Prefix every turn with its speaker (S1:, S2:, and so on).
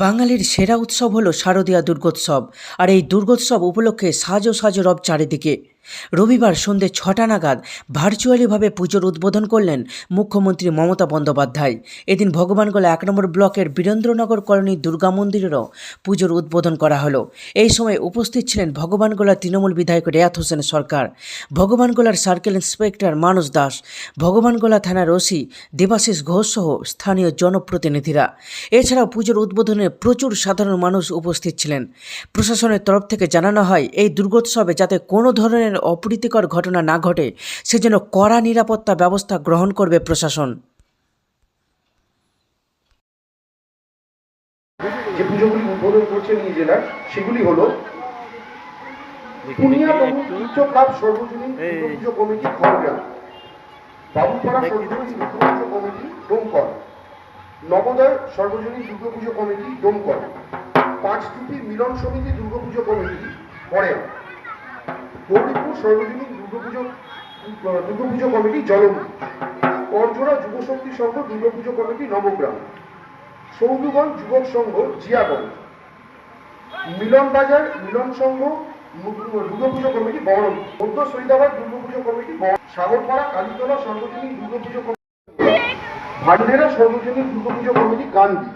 S1: বাঙালির সেরা উৎসব হলো শারদীয়া দুর্গোৎসব। আর এই দুর্গোৎসব উপলক্ষে সাজো সাজো রব চারিদিকে। রবিবার সন্ধে ছটা নাগাদ ভার্চুয়ালিভাবে পুজোর উদ্বোধন করলেন মুখ্যমন্ত্রী মমতা বন্দ্যোপাধ্যায়। এদিন ভগবানগোলা এক নম্বর ব্লকের বীরেন্দ্রনগর কলোনি দুর্গা মন্দিরেরও পুজোর উদ্বোধন করা হলো। এই সময় উপস্থিত ছিলেন ভগবানগোলার তৃণমূল বিধায়ক রেয়াত হোসেন সরকার ভগবানগোলার সার্কেল ইন্সপেক্টর মানস দাস ভগবানগোলা থানার ওসি দেবাশিস ঘোষ সহ স্থানীয় জনপ্রতিনিধিরা। এছাড়াও পুজোর উদ্বোধনে প্রচুর সাধারণ মানুষ উপস্থিত ছিলেন। প্রশাসনের তরফ থেকে জানানো হয়, এই দুর্গোৎসবে যাতে কোনো ধরনের অপ্রীতিকর ঘটনা না ঘটে সেজন্য কড়া নিরাপত্তা ব্যবস্থা গ্রহণ করবে প্রশাসন।
S2: যে পুজোগুলি উদ্বোধন করছেন এই জেলার সেগুলি হলো পুনিয়া উচ্চ ক্লাব সর্বজনীন দুর্গাপুজো কমিটি খড়গ্রাম বাবুপাড়া সর্বজনীন দুর্গাপুজো কমিটি ডোমকল। নবোদয় সর্বজনীন দুর্গাপুজো কমিটি ডোমকল। পাঁচটুপি মিলন সমিতি দুর্গাপুজো কমিটি পরেয়া গৌরীপুর সর্বজনীন দুর্গাপুজো দুর্গাপুজো কমিটি জলমুখী করজোড়া যুবশক্তি সংঘ, দুর্গাপুজো কমিটি নবগ্রাম। সৌদুগঞ্জ যুবক সংঘ, জিয়াগঞ্জ। মিলন বাজার, মিলন সংঘ দুর্গাপুজো কমিটি বহরম। মধ্য সৈদাবাদ দুর্গাপুজো কমিটি সাগরপাড়া, কালীতলা সর্বজনীন দুর্গাপুজো কমিটি। ভান্ডেরা সর্বজনীন দুর্গাপুজো কমিটি, গান্ধী।